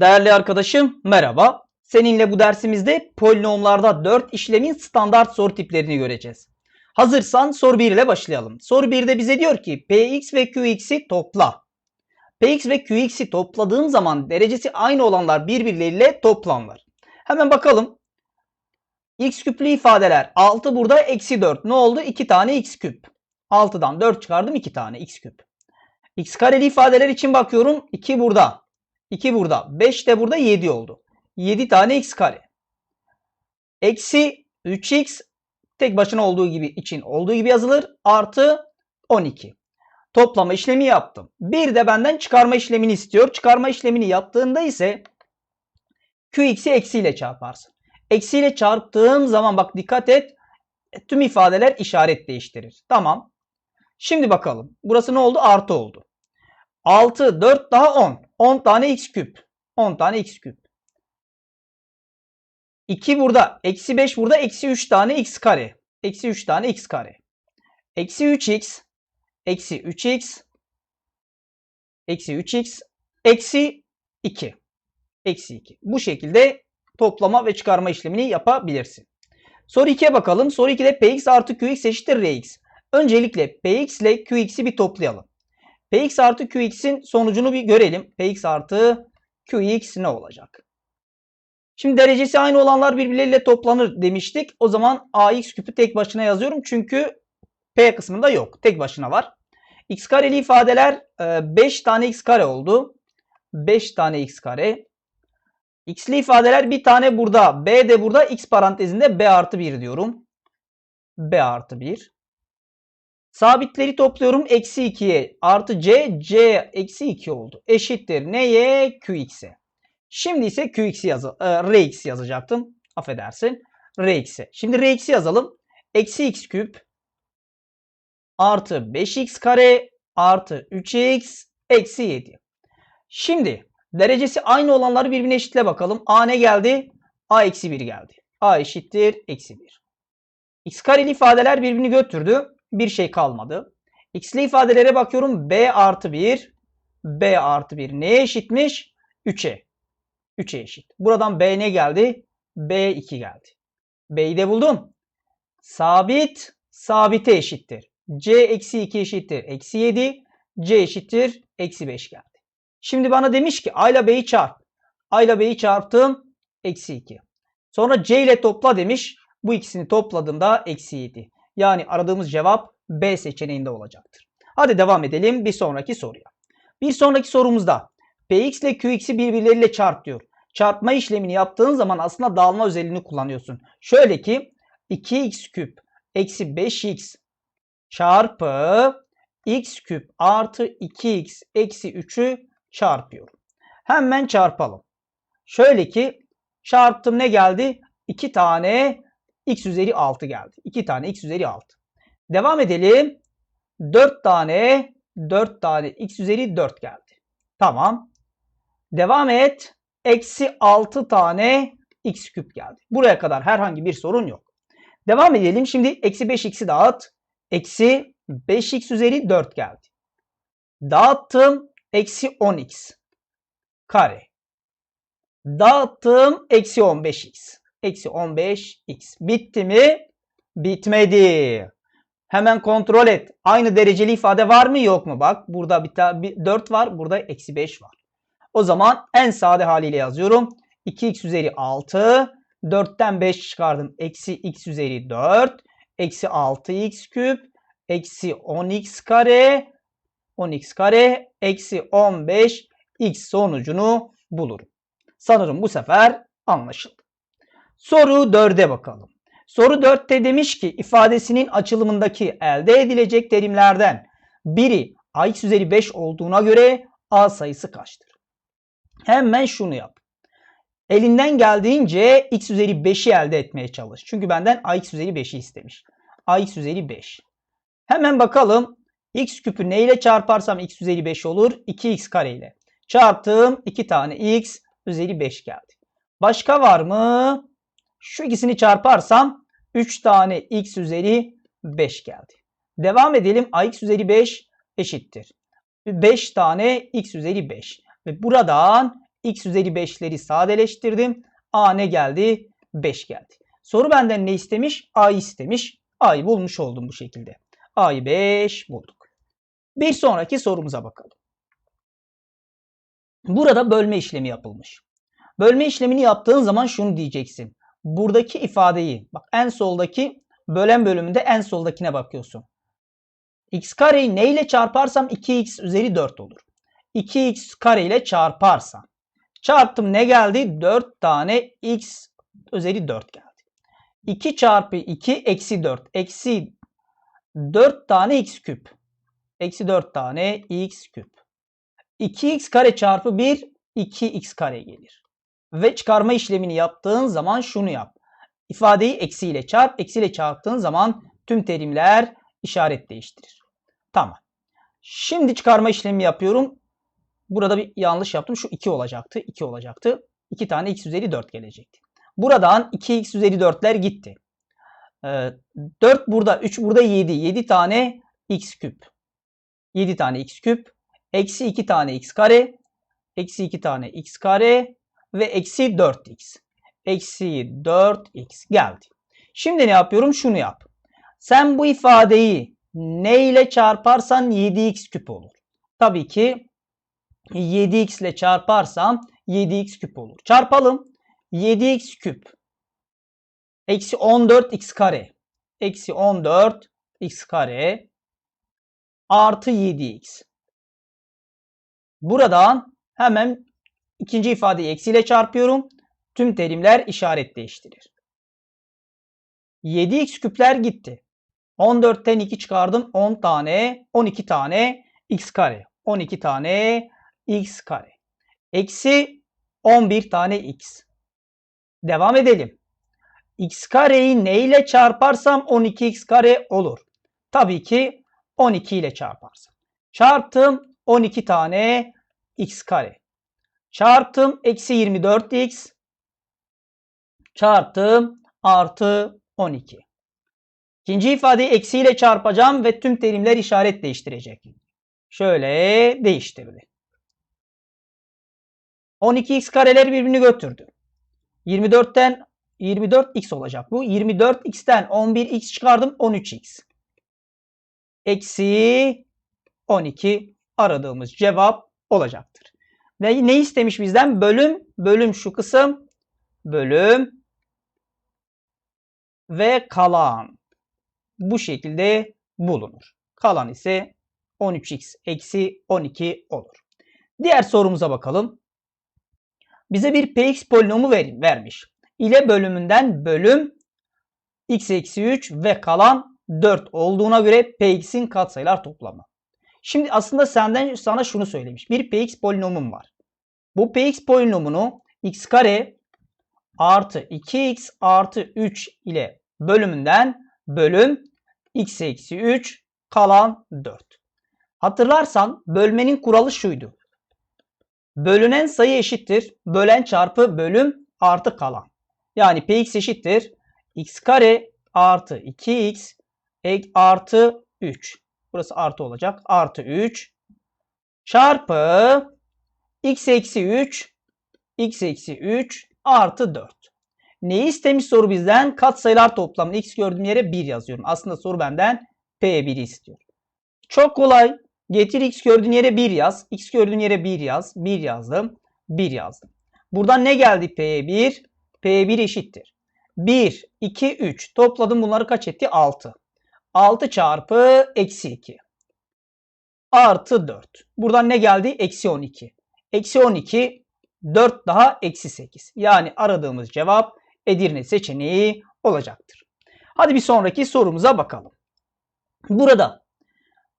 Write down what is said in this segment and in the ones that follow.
Değerli arkadaşım merhaba. Seninle bu dersimizde polinomlarda 4 işlemin standart soru tiplerini göreceğiz. Hazırsan soru 1 ile başlayalım. Soru 1'de bize diyor ki Px ve Qx'i topla. Px ve Qx'i topladığım zaman derecesi aynı olanlar birbirleriyle toplanır. Hemen bakalım. x küplü ifadeler 6 burada eksi 4. Ne oldu? 2 tane x küp. 6'dan 4 çıkardım 2 tane x küp. x kareli ifadeler için bakıyorum. 2 burada. 2 burada. 5 de burada 7 oldu. 7 tane x kare. Eksi 3x tek başına olduğu gibi için olduğu gibi yazılır. Artı 12. Toplama işlemi yaptım. Bir de benden çıkarma işlemini istiyor. Çıkarma işlemini yaptığında ise qx'i eksiyle çarparsın. Eksiyle çarptığım zaman bak dikkat et. Tüm ifadeler işaret değiştirir. Tamam. Şimdi bakalım. Burası ne oldu? Artı oldu. 6, 4 daha 10. 10 tane x küp. 10 tane x küp. 2 burada. Eksi 5 burada. Eksi 3 tane x kare. Eksi 3 tane x kare. Eksi 3x. Eksi 3x. Eksi 3x. Eksi 2. Eksi 2. Bu şekilde toplama ve çıkarma işlemini yapabilirsin. Soru 2'ye bakalım. Soru 2'de px artı qx eşittir rx. Öncelikle px ile qx'i bir toplayalım. Px artı Qx'in sonucunu bir görelim. Px artı Qx ne olacak? Şimdi derecesi aynı olanlar birbirleriyle toplanır demiştik. O zaman ax küpü tek başına yazıyorum. Çünkü p kısmında yok. Tek başına var. x kareli ifadeler 5 e, tane x kare oldu. 5 tane x kare. x'li ifadeler bir tane burada. b de burada. x parantezinde b artı 1 diyorum. b artı 1. Sabitleri topluyorum. Eksi 2'ye artı c. c eksi 2 oldu. Eşittir neye? qx'e. Şimdi ise qx'i yaz e, rx yazacaktım. Affedersin. rx'e. Şimdi rx'i yazalım. Eksi x küp artı 5x kare artı 3x eksi 7. Şimdi derecesi aynı olanları birbirine eşitle bakalım. a ne geldi? a eksi 1 geldi. a eşittir eksi 1. x kareli ifadeler birbirini götürdü bir şey kalmadı. X'li ifadelere bakıyorum. B artı 1. B artı 1 neye eşitmiş? 3'e. 3'e eşit. Buradan B ne geldi? B2 geldi. B'yi de buldum. Sabit sabite eşittir. C eksi 2 eşittir. Eksi 7. C eşittir. Eksi 5 geldi. Şimdi bana demiş ki A ile B'yi çarp. A ile B'yi çarptım. Eksi 2. Sonra C ile topla demiş. Bu ikisini topladığımda eksi 7. Yani aradığımız cevap B seçeneğinde olacaktır. Hadi devam edelim bir sonraki soruya. Bir sonraki sorumuzda Px ile Qx'i birbirleriyle çarp diyor. Çarpma işlemini yaptığın zaman aslında dağılma özelliğini kullanıyorsun. Şöyle ki 2x küp eksi 5x çarpı x küp artı 2x eksi 3'ü çarpıyorum. Hemen çarpalım. Şöyle ki çarptım ne geldi? 2 tane x üzeri 6 geldi. 2 tane x üzeri 6. Devam edelim. 4 tane 4 tane x üzeri 4 geldi. Tamam. Devam et. Eksi 6 tane x küp geldi. Buraya kadar herhangi bir sorun yok. Devam edelim. Şimdi eksi 5x'i dağıt. Eksi 5x üzeri 4 geldi. Dağıttım. Eksi 10x kare. Dağıttım. Eksi 15x. Eksi 15x. Bitti mi? Bitmedi. Hemen kontrol et. Aynı dereceli ifade var mı yok mu? Bak burada bir, bir 4 var. Burada eksi 5 var. O zaman en sade haliyle yazıyorum. 2x üzeri 6. 4'ten 5 çıkardım. Eksi x üzeri 4. Eksi 6x küp. Eksi 10x kare. 10x kare. Eksi 15 x sonucunu bulurum. Sanırım bu sefer anlaşıldı. Soru 4'e bakalım. Soru 4'te demiş ki ifadesinin açılımındaki elde edilecek terimlerden biri ax üzeri 5 olduğuna göre a sayısı kaçtır? Hemen şunu yap. Elinden geldiğince x üzeri 5'i elde etmeye çalış. Çünkü benden ax üzeri 5'i istemiş. ax üzeri 5. Hemen bakalım. x küpü neyle çarparsam x üzeri 5 olur? 2x kare ile. Çarptım 2 tane x üzeri 5 geldi. Başka var mı? Şu ikisini çarparsam 3 tane x üzeri 5 geldi. Devam edelim. ax üzeri 5 eşittir. 5 tane x üzeri 5. Ve buradan x üzeri 5'leri sadeleştirdim. A ne geldi? 5 geldi. Soru benden ne istemiş? A'yı istemiş. A'yı bulmuş oldum bu şekilde. A'yı 5 bulduk. Bir sonraki sorumuza bakalım. Burada bölme işlemi yapılmış. Bölme işlemini yaptığın zaman şunu diyeceksin. Buradaki ifadeyi, bak en soldaki bölen bölümünde en soldakine bakıyorsun. x kareyi ne ile çarparsam 2x üzeri 4 olur. 2x kare ile çarparsam. Çarptım ne geldi? 4 tane x üzeri 4 geldi. 2 çarpı 2 eksi 4. Eksi 4 tane x küp. Eksi 4 tane x küp. 2x kare çarpı 1 2x kare gelir. Ve çıkarma işlemini yaptığın zaman şunu yap. İfadeyi eksiyle çarp. Eksiyle çarptığın zaman tüm terimler işaret değiştirir. Tamam. Şimdi çıkarma işlemi yapıyorum. Burada bir yanlış yaptım. Şu 2 olacaktı. 2 olacaktı. 2 tane x üzeri 4 gelecekti. Buradan 2x üzeri 4'ler gitti. 4 ee, burada, 3 burada 7. 7 tane x küp. 7 tane x küp. Eksi 2 tane x kare. Eksi 2 tane x kare. Ve eksi 4x. Eksi 4x geldi. Şimdi ne yapıyorum? Şunu yap. Sen bu ifadeyi ne ile çarparsan 7x küp olur. Tabii ki 7x ile çarparsam 7x küp olur. Çarpalım. 7x küp eksi 14x kare eksi 14x kare artı 7x. Buradan hemen ikinci ifadeyi eksiyle çarpıyorum. Tüm terimler işaret değiştirir. 7x küpler gitti. 14'ten 2 çıkardım. 10 tane, 12 tane x kare. 12 tane x kare. Eksi 11 tane x. Devam edelim. x kareyi ne ile çarparsam 12x kare olur. Tabii ki 12 ile çarparsam. Çarptım 12 tane x kare. Çarptım eksi 24x. Çarptım artı 12. İkinci ifadeyi eksiyle çarpacağım ve tüm terimler işaret değiştirecek. Şöyle değiştirdi. 12x kareler birbirini götürdü. 24'ten 24x olacak bu. 24x'ten 11x çıkardım 13x. Eksi 12 aradığımız cevap olacaktır. Ve ne istemiş bizden? Bölüm, bölüm şu kısım, bölüm ve kalan. Bu şekilde bulunur. Kalan ise 13x eksi 12 olur. Diğer sorumuza bakalım bize bir px polinomu ver, vermiş. İle bölümünden bölüm x eksi 3 ve kalan 4 olduğuna göre px'in katsayılar toplamı. Şimdi aslında senden sana şunu söylemiş. Bir px polinomum var. Bu px polinomunu x kare artı 2x artı 3 ile bölümünden bölüm x eksi 3 kalan 4. Hatırlarsan bölmenin kuralı şuydu. Bölünen sayı eşittir. Bölen çarpı bölüm artı kalan. Yani px eşittir. x kare artı 2x artı 3. Burası artı olacak. Artı 3 çarpı x eksi 3 x eksi 3 artı 4. Ne istemiş soru bizden? Katsayılar toplamını x gördüğüm yere 1 yazıyorum. Aslında soru benden P1'i istiyor. Çok kolay. Getir x gördüğün yere 1 yaz. X gördüğün yere 1 yaz. 1 yazdım. 1 yazdım. Buradan ne geldi P1? P1 eşittir. 1, 2, 3. Topladım bunları kaç etti? 6. 6 çarpı eksi 2. Artı 4. Buradan ne geldi? Eksi 12. Eksi 12 4 daha eksi 8. Yani aradığımız cevap Edirne seçeneği olacaktır. Hadi bir sonraki sorumuza bakalım. Burada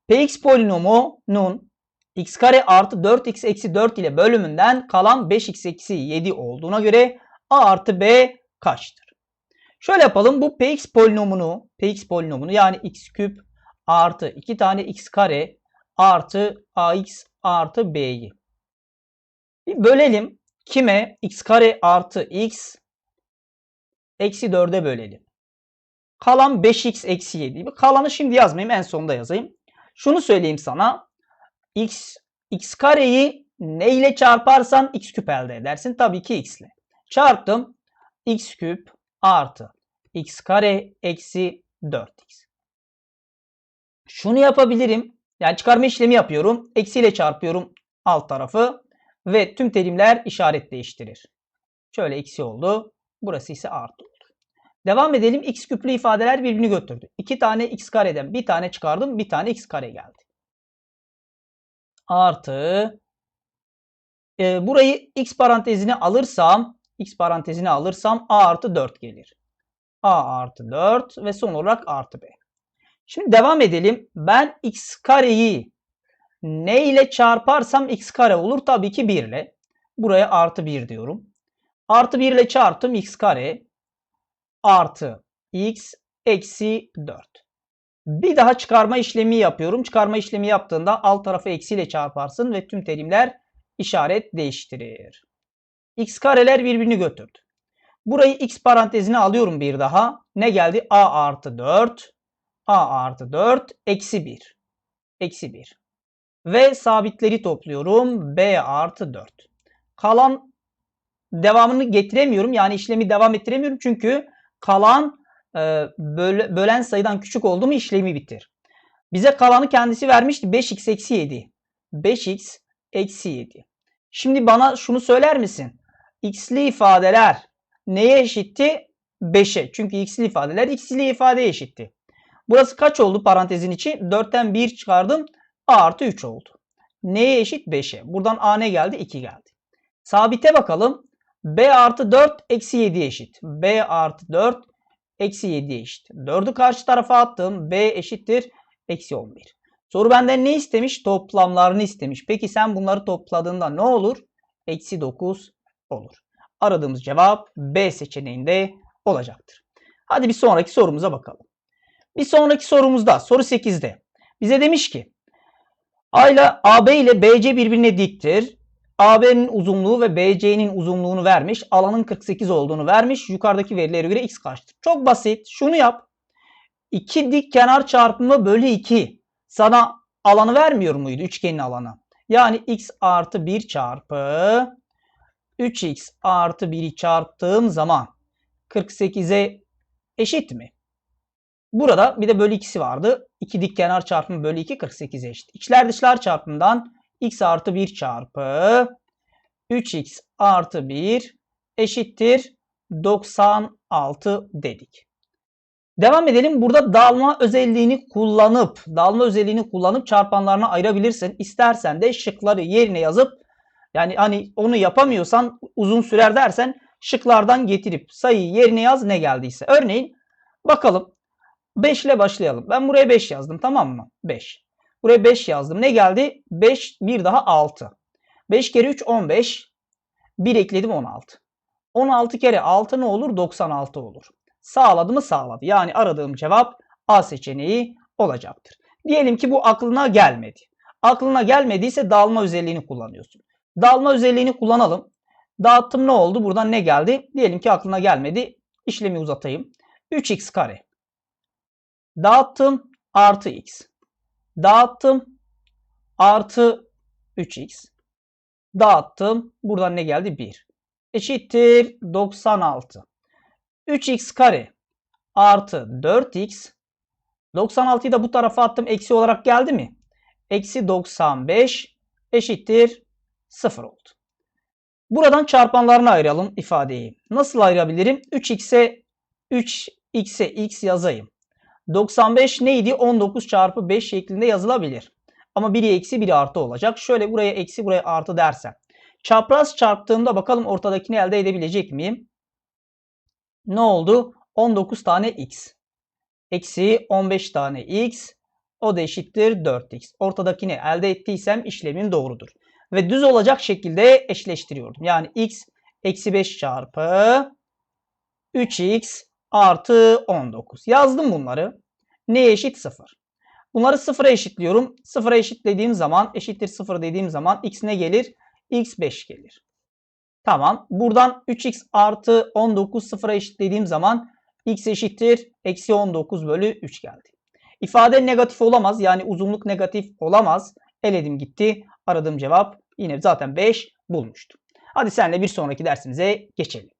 Px polinomunun x kare artı 4x eksi 4 ile bölümünden kalan 5x eksi 7 olduğuna göre a artı b kaçtır? Şöyle yapalım. Bu px polinomunu, px polinomunu yani x küp artı 2 tane x kare artı ax artı b'yi. Bir bölelim. Kime? x kare artı x eksi 4'e bölelim. Kalan 5x eksi 7. Kalanı şimdi yazmayayım. En sonunda yazayım. Şunu söyleyeyim sana. X, x kareyi Ne ile çarparsan x küp elde edersin. Tabii ki x ile. Çarptım. x küp artı x kare eksi 4x. Şunu yapabilirim. Yani çıkarma işlemi yapıyorum. Eksi ile çarpıyorum alt tarafı. Ve tüm terimler işaret değiştirir. Şöyle eksi oldu. Burası ise artı oldu. Devam edelim. X küplü ifadeler birbirini götürdü. İki tane x kareden bir tane çıkardım. Bir tane x kare geldi. Artı. E, burayı x parantezine alırsam x parantezine alırsam a artı 4 gelir. a artı 4 ve son olarak artı b. Şimdi devam edelim. Ben x kareyi ne ile çarparsam x kare olur? Tabii ki 1 ile. Buraya artı 1 diyorum. Artı 1 ile çarptım x kare artı x eksi 4. Bir daha çıkarma işlemi yapıyorum. Çıkarma işlemi yaptığında alt tarafı eksiyle çarparsın ve tüm terimler işaret değiştirir. x kareler birbirini götürdü. Burayı x parantezine alıyorum bir daha. Ne geldi? a artı 4. a artı 4 eksi 1. Eksi 1. Ve sabitleri topluyorum. b artı 4. Kalan devamını getiremiyorum. Yani işlemi devam ettiremiyorum. Çünkü kalan e, böl bölen sayıdan küçük oldu mu işlemi bitir. Bize kalanı kendisi vermişti. 5x eksi 7. 5x eksi 7. Şimdi bana şunu söyler misin? X'li ifadeler neye eşitti? 5'e. Çünkü x'li ifadeler x'li ifadeye eşitti. Burası kaç oldu parantezin içi? 4'ten 1 çıkardım. A artı 3 oldu. Neye eşit? 5'e. Buradan A ne geldi? 2 geldi. Sabite bakalım. B artı 4 eksi 7 eşit. B artı 4 eksi 7 eşit. 4'ü karşı tarafa attım. B eşittir. Eksi 11. Soru benden ne istemiş? Toplamlarını istemiş. Peki sen bunları topladığında ne olur? Eksi 9 olur. Aradığımız cevap B seçeneğinde olacaktır. Hadi bir sonraki sorumuza bakalım. Bir sonraki sorumuzda soru 8'de bize demiş ki A ile AB ile BC birbirine diktir. AB'nin uzunluğu ve BC'nin uzunluğunu vermiş. Alanın 48 olduğunu vermiş. Yukarıdaki verilere göre x kaçtır? Çok basit. Şunu yap. 2 dik kenar çarpımı bölü 2. Sana alanı vermiyor muydu? Üçgenin alanı. Yani x artı 1 çarpı 3x artı 1'i çarptığım zaman 48'e eşit mi? Burada bir de bölü 2'si vardı. 2 dik kenar çarpımı bölü 2 48'e eşit. İçler dışlar çarpımından x artı 1 çarpı 3x artı 1 eşittir 96 dedik. Devam edelim. Burada dağılma özelliğini kullanıp, dağılma özelliğini kullanıp çarpanlarına ayırabilirsin. İstersen de şıkları yerine yazıp yani hani onu yapamıyorsan uzun sürer dersen şıklardan getirip sayıyı yerine yaz ne geldiyse. Örneğin bakalım 5 ile başlayalım. Ben buraya 5 yazdım tamam mı? 5. Buraya 5 yazdım. Ne geldi? 5 bir daha 6. 5 kere 3 15. 1 ekledim 16. 16 kere 6 ne olur? 96 olur. Sağladı mı? Sağladı. Yani aradığım cevap A seçeneği olacaktır. Diyelim ki bu aklına gelmedi. Aklına gelmediyse dağılma özelliğini kullanıyorsun. Dağılma özelliğini kullanalım. Dağıttım ne oldu? Buradan ne geldi? Diyelim ki aklına gelmedi. İşlemi uzatayım. 3x kare. Dağıttım artı x. Dağıttım. Artı 3x. Dağıttım. Buradan ne geldi? 1. Eşittir 96. 3x kare artı 4x. 96'yı da bu tarafa attım. Eksi olarak geldi mi? Eksi 95 eşittir 0 oldu. Buradan çarpanlarını ayıralım ifadeyi. Nasıl ayırabilirim? 3x'e 3x'e x yazayım. 95 neydi? 19 çarpı 5 şeklinde yazılabilir. Ama biri eksi biri artı olacak. Şöyle buraya eksi buraya artı dersem. Çapraz çarptığımda bakalım ortadakini elde edebilecek miyim? Ne oldu? 19 tane x. Eksi 15 tane x. O da eşittir 4x. Ortadakini elde ettiysem işlemim doğrudur. Ve düz olacak şekilde eşleştiriyordum. Yani x eksi 5 çarpı 3x artı 19. Yazdım bunları. Neye eşit? 0. Bunları 0'a eşitliyorum. 0'a eşitlediğim zaman eşittir 0 dediğim zaman x ne gelir? x 5 gelir. Tamam. Buradan 3x artı 19 0'a eşitlediğim zaman x eşittir. Eksi 19 bölü 3 geldi. İfade negatif olamaz. Yani uzunluk negatif olamaz. Eledim gitti. Aradığım cevap Yine zaten 5 bulmuştu. Hadi senle bir sonraki dersimize geçelim.